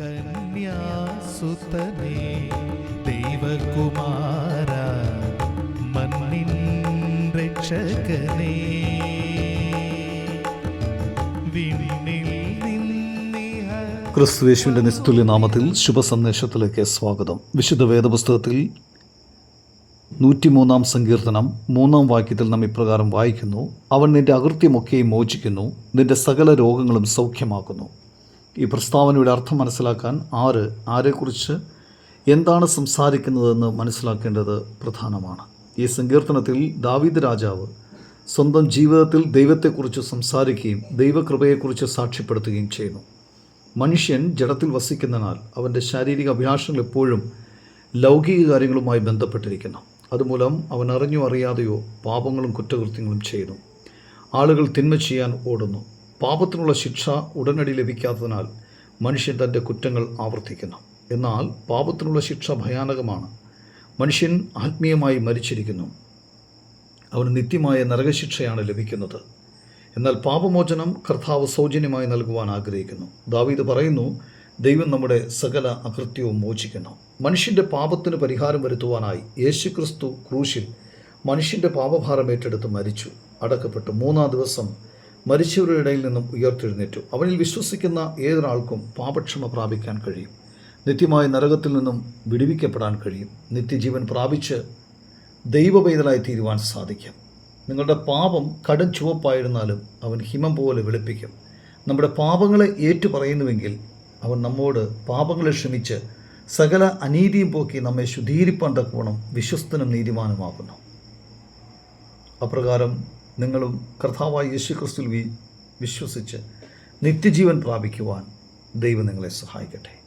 കന്യാസുതനേ ദൈവകുമാര മണ്ണിൻ രക്ഷകനേ. ക്രിസ്തുവേശുവിന്റെ നിസ്തുല്യ നാമത്തിൽ ശുഭസന്ദേശത്തിലേക്ക് സ്വാഗതം. വിശുദ്ധ വേദപുസ്തകത്തിൽ നൂറ്റിമൂന്നാം സങ്കീർത്തനം മൂന്നാം വാക്യത്തിൽ നാം ഇപ്രകാരം വായിക്കുന്നു. അവൻ നിന്റെ അകൃത്യമൊക്കെയും മോചിക്കുന്നു. നിന്റെ സകല രോഗങ്ങളും സൗഖ്യമാക്കുന്നു. ഈ പ്രസ്താവനയുടെ അർത്ഥം മനസ്സിലാക്കാൻ ആര് ആരെക്കുറിച്ച് എന്താണ് സംസാരിക്കുന്നതെന്ന് മനസ്സിലാക്കേണ്ടത് പ്രധാനമാണ്. ഈ സങ്കീർത്തനത്തിൽ ദാവീദ് രാജാവ് സ്വന്തം ജീവിതത്തിൽ ദൈവത്തെക്കുറിച്ച് സംസാരിക്കുകയും ദൈവകൃപയെക്കുറിച്ച് സാക്ഷ്യപ്പെടുത്തുകയും ചെയ്യുന്നു. മനുഷ്യൻ ജഡത്തിൽ വസിക്കുന്നതിനാൽ അവന്റെ ശാരീരിക അഭിലാഷങ്ങൾ എപ്പോഴും ലൗകിക കാര്യങ്ങളുമായി ബന്ധപ്പെട്ടിരിക്കുന്നു. അതുമൂലം അവൻ അറിഞ്ഞോ അറിയാതെയോ പാപങ്ങളും കുറ്റകൃത്യങ്ങളും ചെയ്യുന്നു. ആളുകൾ തിന്മ ചെയ്യാൻ ഓടുന്നു. പാപത്തിനുള്ള ശിക്ഷ ഉടനടി ലഭിക്കാത്തതിനാൽ മനുഷ്യൻ തന്റെ കുറ്റങ്ങൾ ആവർത്തിക്കുന്നു. എന്നാൽ പാപത്തിനുള്ള ശിക്ഷ ഭയാനകമാണ്. മനുഷ്യൻ ആത്മീയമായി മരിച്ചിരിക്കുന്നു. അവന് നിത്യമായ നരകശിക്ഷയാണ് ലഭിക്കുന്നത്. എന്നാൽ പാപമോചനം കർത്താവ് സൗജന്യമായി നൽകുവാൻ ആഗ്രഹിക്കുന്നു. ദാവീദ് പറയുന്നു ദൈവം നമ്മുടെ സകല അകൃത്യവും മോചിക്കുന്നു. മനുഷ്യന്റെ പാപത്തിന് പരിഹാരം വരുത്തുവാനായി യേശുക്രിസ്തു ക്രൂശിൽ മനുഷ്യന്റെ പാപഭാരം ഏറ്റെടുത്ത് മരിച്ചു. അടക്കപ്പെട്ടു മൂന്നാം ദിവസം മരിച്ചവരുടെ ഇടയിൽ നിന്നും ഉയർത്തെഴുന്നേറ്റു. അവനിൽ വിശ്വസിക്കുന്ന ഏതൊരാൾക്കും പാപക്ഷമ പ്രാപിക്കാൻ കഴിയും. നിത്യമായ നരകത്തിൽ നിന്നും വിടുവിക്കപ്പെടാൻ കഴിയും. നിത്യജീവൻ പ്രാപിച്ച് ദൈവപൈതലായി തീരുവാൻ സാധിക്കും. നിങ്ങളുടെ പാപം കടും ചുവപ്പായിരുന്നാലും അവൻ ഹിമം പോലെ വെളുപ്പിക്കും. നമ്മുടെ പാപങ്ങളെ ഏറ്റുപറയുന്നുവെങ്കിൽ അവൻ നമ്മോട് പാപങ്ങളെ ക്ഷമിച്ച് സകല അനീതിയും പോക്കി നമ്മെ ശുദ്ധീകരിപ്പാൻ തക്കവണ്ണം വിശ്വസ്തനും നീതിമാനുമാകുന്നു. അപ്രകാരം നിങ്ങളും കർത്താവായ യേശു ക്രിസ്തുവിൽ വിശ്വസിച്ച് നിത്യജീവൻ പ്രാപിക്കുവാൻ ദൈവം നിങ്ങളെ സഹായിക്കട്ടെ.